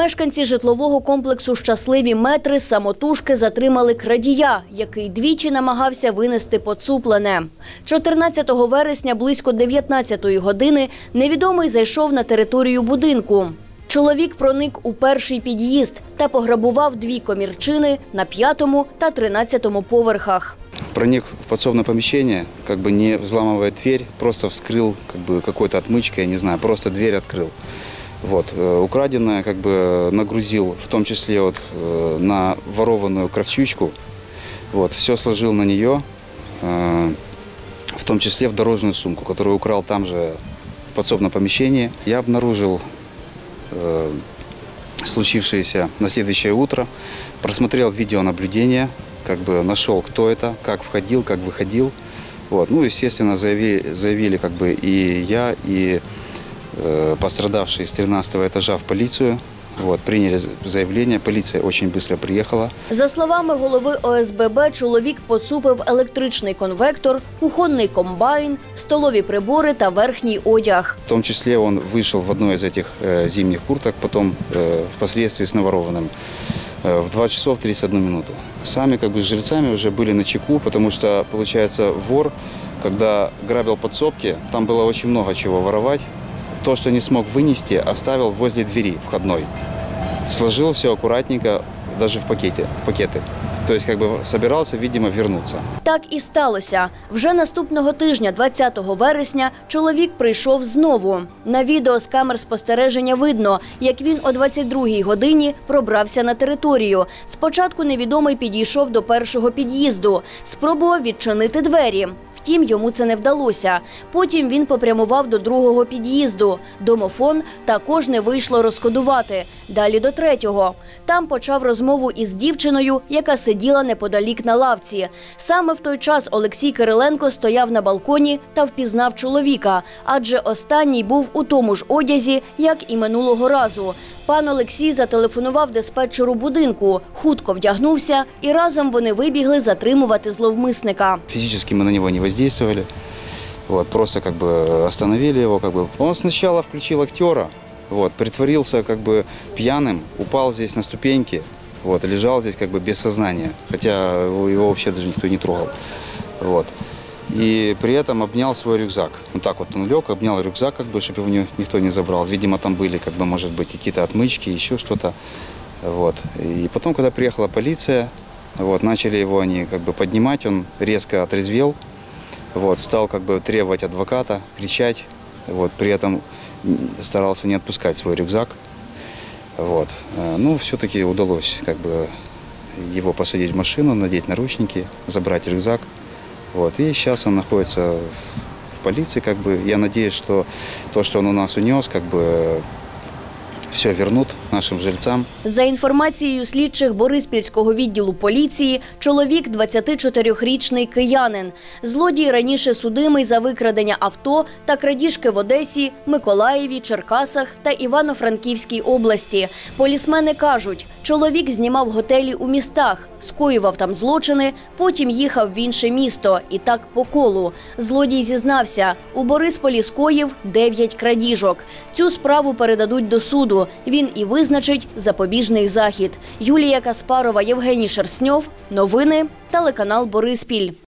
Мешканці житлового комплексу Щасливі метри самотужки затримали крадія, який двічі намагався винести поцуплене. 14 вересня близько 19 години невідомий зайшов на територію будинку. Чоловік проник у перший під'їзд та пограбував дві комірчини на п'ятому та тринадцятому поверхах. Проник в подсобное помещение, как бы не взламывая дверь, просто вскрыл как бы какой-то отмычкой, я не знаю, просто дверь открыл. Вот. э, Украденное как бы нагрузил, в том числе вот, э, на ворованную кравчучку. Вот. Все сложил на нее, э, в том числе в дорожную сумку, которую украл там же в подсобном помещении. Я обнаружил случившееся на следующее утро, просмотрел видеонаблюдение, как бы нашел, кто это, как входил, как выходил. Вот. Ну, естественно, заявили, заявили как бы и я, и пострадавшие с 13 этажа в полицию. Вот, приняли за- заявление, полиция очень быстро приехала. За словами голови ОСББ, чоловік поцупив електричний конвектор, кухонний комбайн, столові прибори та верхній одяг. В том числе он вышел в одной из этих э, зимних курток, потом э, впоследствии с наворованным э, в 2 часов 31 минуту. Сами как бы с жильцами уже были на чеку, потому что, получается, вор, когда грабил подсобки, там было очень много чего воровать. То, что не смог вынести, оставил возле двери входной. Сложил все аккуратненько, даже в пакете, в пакеты. То есть как бы собирался, видимо, вернуться. Так і сталося. Вже наступного тижня, 20 вересня, чоловік прийшов знову. На відео з камер спостереження видно, як він о 22-й годині пробрався на територію. Спочатку невідомий підійшов до першого під'їзду, спробував відчинити двері. Втім, йому це не вдалося. Потім він попрямував до другого під'їзду. Домофон також не вийшло розкодувати. Далі до третього. Там почав розмову із дівчиною, яка сиділа неподалік на лавці. Саме в той час Олексій Кириленко стояв на балконі та впізнав чоловіка, адже останній був у тому ж одязі, як і минулого разу. Пан Олексій зателефонував диспетчеру будинку, хутко вдягнувся, і разом вони вибігли затримувати зловмисника. Физически мы на него не воздействовали. Вот, просто как бы остановили его. Как бы. Он сначала включил актера, вот, притворился как бы пьяным, упал здесь на ступеньки, вот, лежал здесь как бы без сознания, хотя его, вообще даже никто не трогал. Вот. И при этом обнял свой рюкзак. Вот так вот он лег, обнял рюкзак, как бы, чтобы его ни- никто не забрал. Видимо, там были, как бы, может быть, какие-то отмычки, еще что-то. Вот. И потом, когда приехала полиция, вот, начали его они как бы поднимать, он резко отрезвел, вот, стал как бы требовать адвоката, кричать, вот, при этом старался не отпускать свой рюкзак. Вот. Э, Ну, все-таки удалось как бы его посадить в машину, надеть наручники, забрать рюкзак. Вот. И сейчас он находится в полиции, как бы. Я надеюсь, что то, что он у нас унес, как бы все вернут нашим жильцам. За інформацією слідчих Бориспільського відділу поліції, чоловік 24-річний киянин. Злодій раніше судимий за викрадення авто та крадіжки в Одесі, Миколаєві, Черкасах та Івано-Франківській області. Полісмени кажуть, чоловік знімав готелі у містах, скоював там злочини, потім їхав в інше місто і так по колу. Злодій зізнався, у Борисполі скоїв 9 крадіжок. Цю справу передадуть до суду. Він і визначить запобіжний захід. Юлія Каспарова, Євгеній Шерстньов. Новини. Телеканал Бориспіль.